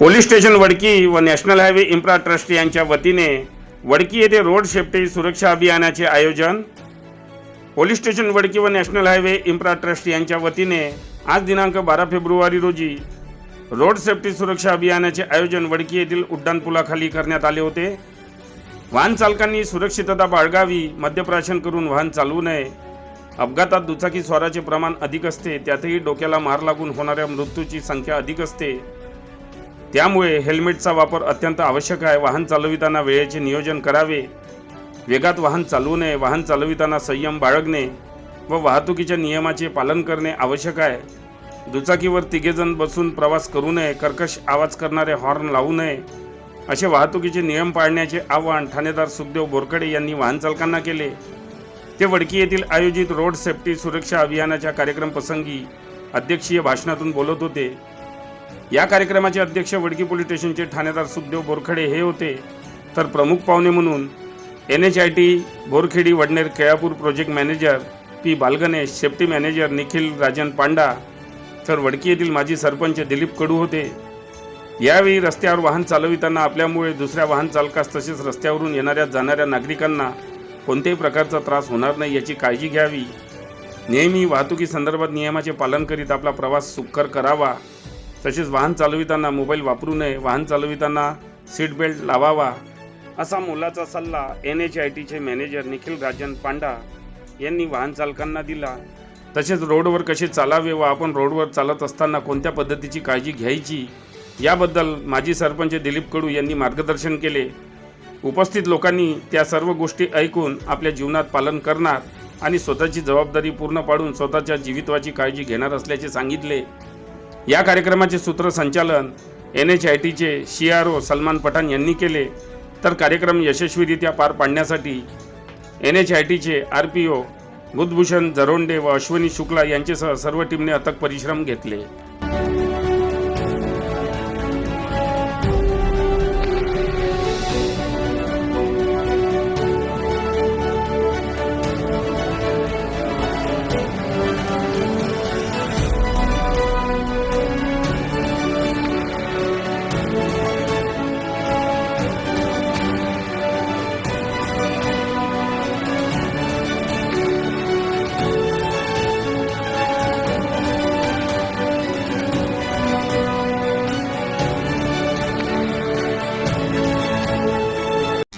Police station Wadki व national highway infra trust यांच्या वतीने वडकी येथे रोड सेफ्टी सुरक्षा अभियानाचे आयोजन पोलीस स्टेशन वडकी व नॅशनल हायवे इन्फ्रा ट्रस्ट यांच्या वतीने आज दिनांक बारा फेब्रुवारी रोजी रोड सेफ्टी सुरक्षा अभियानाचे आयोजन वडकी येथील उड्डाणपुलाखाली करण्यात आले होते. वाहन चालकांनी सुरक्षितता बाळगावी मद्यप्राशन करून वाहन चालवू नये. अपघातात दुचाकी स्वाराचे प्रमाण अधिक असते त्यातही डोक्याला मार लागून होणाऱ्या मृत्यूची संख्या अधिक असते. त्यामुळे हेल्मेटचा वापर अत्यंत आवश्यक आहे. वाहन चालविताना वेळेचे नियोजन करावे. वेगात वाहन चालवू नये. वाहन चालविताना संयम बाळगणे व वाहतुकीच्या नियमाचे पालन करणे आवश्यक आहे. दुचाकीवर तिघेजण बसून प्रवास करू नये. कर्कश आवाज करणारे हॉर्न लावू नये. असे वाहतुकीचे नियम पाळण्याचे आवाहन ठाणेदार सुखदेव बोरकडे यांनी वाहनचालकांना केले. ते वडकी येथील आयोजित रोड सेफ्टी सुरक्षा अभियानाच्या कार्यक्रम प्रसंगी अध्यक्षीय भाषणातून बोलत होते. या कार्यक्रमाचे अध्यक्ष वडकी पोलीस स्टेशनचे ठाणेदार सुखदेव बोरखडे हे होते. तर प्रमुख पाहुणे म्हणून N H I T Borkhedi Wadner Kelapur project manager P Balganesh safety manager Nikhil Rajan Panda तर वडकी येथील माजी सरपंच दिलीप कडू होते. यावेळी रस्त्यावर वाहन चालविताना आपल्यामुळे दुसऱ्या वाहन चालकास तसेच रस्त्यावरून येणाऱ्या जाणाऱ्या नागरिकांना कोणत्याही प्रकारचा त्रास होणार नाही याची काळजी घ्यावी. नेहमी वाहतुकीसंदर्भात नियमाचे पालन करीत आपला प्रवास सुखकर करावा. तसेच वाहन चालविताना मोबाईल वापरू नये वाहन चालविताना सीट बेल्ट लावावा असा मोलाचा सल्ला एन एच आय टीचे मॅनेजर निखिल राजन पांडा यांनी वाहन चालकांना दिला. तसेच रोडवर कसे चालावे व आपण रोडवर चालत असताना कोणत्या पद्धतीची काळजी घ्यायची याबद्दल माजी सरपंच दिलीप कडू यांनी मार्गदर्शन केले. उपस्थित लोकांनी त्या सर्व गोष्टी ऐकून आपल्या जीवनात पालन करणार आणि स्वतःची जबाबदारी पूर्ण पाडून स्वतःच्या जीवितवाची काळजी घेणार असल्याचे सांगितले. या कार्यक्रमाचे सूत्रसंचालन एन एच आय टीचे C R O Salman Pathan यांनी केले. तर कार्यक्रम यशस्वीरित्या पार पाडण्यासाठी एन एच आय टीचे R P O Budhbhushan Jaronde व अश्विनी शुक्ला यांच्यासह सर्व टीमने अथक परिश्रम घेतले.